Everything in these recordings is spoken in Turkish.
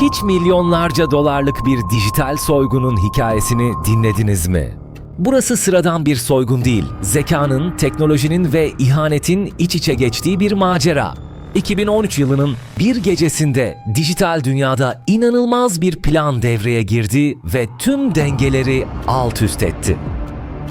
Hiç milyonlarca dolarlık bir dijital soygunun hikayesini dinlediniz mi? Burası sıradan bir soygun değil, zekanın, teknolojinin ve ihanetin iç içe geçtiği bir macera. 2013 yılının bir gecesinde dijital dünyada inanılmaz bir plan devreye girdi ve tüm dengeleri alt üst etti.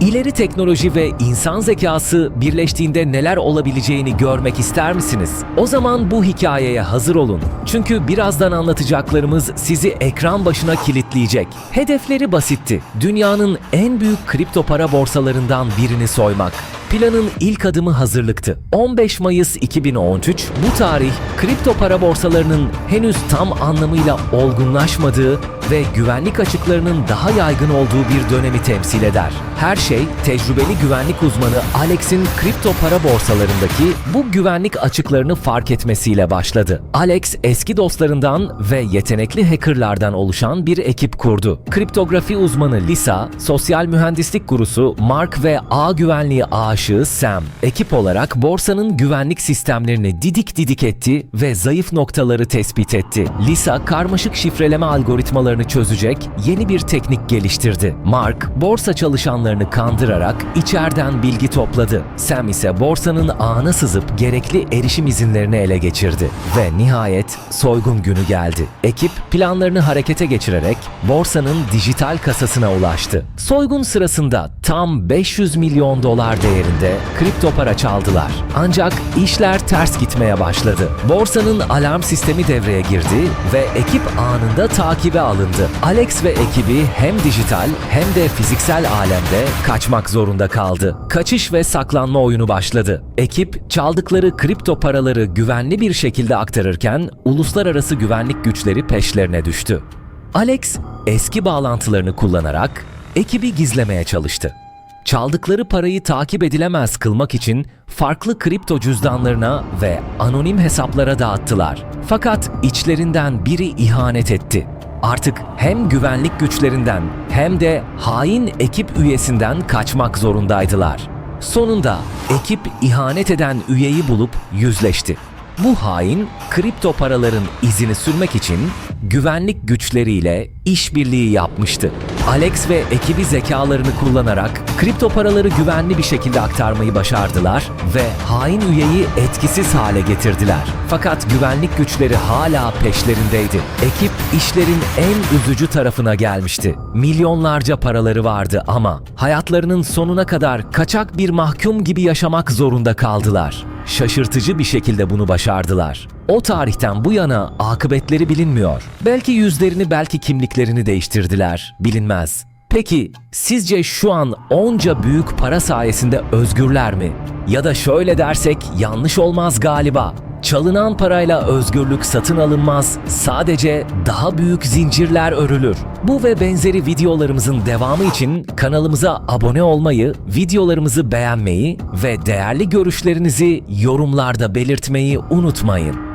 İleri teknoloji ve insan zekası birleştiğinde neler olabileceğini görmek ister misiniz? O zaman bu hikayeye hazır olun. Çünkü birazdan anlatacaklarımız sizi ekran başına kilitleyecek. Hedefleri basitti. Dünyanın en büyük kripto para borsalarından birini soymak. Planın ilk adımı hazırlıktı. 15 Mayıs 2013 bu tarih kripto para borsalarının henüz tam anlamıyla olgunlaşmadığı ve güvenlik açıklarının daha yaygın olduğu bir dönemi temsil eder. Her şey tecrübeli güvenlik uzmanı Alex'in kripto para borsalarındaki bu güvenlik açıklarını fark etmesiyle başladı. Alex eski dostlarından ve yetenekli hackerlardan oluşan bir ekip kurdu. Kriptografi uzmanı Lisa, sosyal mühendislik gurusu Mark ve ağ güvenliği aşığı Sam, ekip olarak borsanın güvenlik sistemlerini didik didik etti ve zayıf noktaları tespit etti. Lisa, karmaşık şifreleme algoritmalarını çözecek yeni bir teknik geliştirdi. Mark, borsa çalışanlarını kandırarak içeriden bilgi topladı. Sam ise borsanın ağına sızıp gerekli erişim izinlerini ele geçirdi. Ve nihayet soygun günü geldi. Ekip planlarını harekete geçirerek borsanın dijital kasasına ulaştı. Soygun sırasında tam 500 milyon dolar değerinde kripto para çaldılar. Ancak işler ters gitmeye başladı. Borsanın alarm sistemi devreye girdi ve ekip anında takibe alındı. Alex ve ekibi hem dijital hem de fiziksel alemde kaçmak zorunda kaldı. Kaçış ve saklanma oyunu başladı. Ekip çaldıkları kripto paraları güvenli bir şekilde aktarırken uluslararası güvenlik güçleri peşlerine düştü. Alex eski bağlantılarını kullanarak ekibi gizlemeye çalıştı. Çaldıkları parayı takip edilemez kılmak için farklı kripto cüzdanlarına ve anonim hesaplara dağıttılar. Fakat içlerinden biri ihanet etti. Artık hem güvenlik güçlerinden hem de hain ekip üyesinden kaçmak zorundaydılar. Sonunda ekip ihanet eden üyeyi bulup yüzleşti. Bu hain kripto paraların izini sürmek için güvenlik güçleriyle işbirliği yapmıştı. Alex ve ekibi zekalarını kullanarak kripto paraları güvenli bir şekilde aktarmayı başardılar ve hain üyeyi etkisiz hale getirdiler. Fakat güvenlik güçleri hala peşlerindeydi. Ekip işlerin en üzücü tarafına gelmişti. Milyonlarca paraları vardı ama hayatlarının sonuna kadar kaçak bir mahkum gibi yaşamak zorunda kaldılar. Şaşırtıcı bir şekilde bunu başardılar. O tarihten bu yana akıbetleri bilinmiyor. Belki yüzlerini belki kimliklerini değiştirdiler. Bilinmez. Peki sizce şu an onca büyük para sayesinde özgürler mi? Ya da şöyle dersek yanlış olmaz galiba. Çalınan parayla özgürlük satın alınmaz, sadece daha büyük zincirler örülür. Bu ve benzeri videolarımızın devamı için kanalımıza abone olmayı, videolarımızı beğenmeyi ve değerli görüşlerinizi yorumlarda belirtmeyi unutmayın.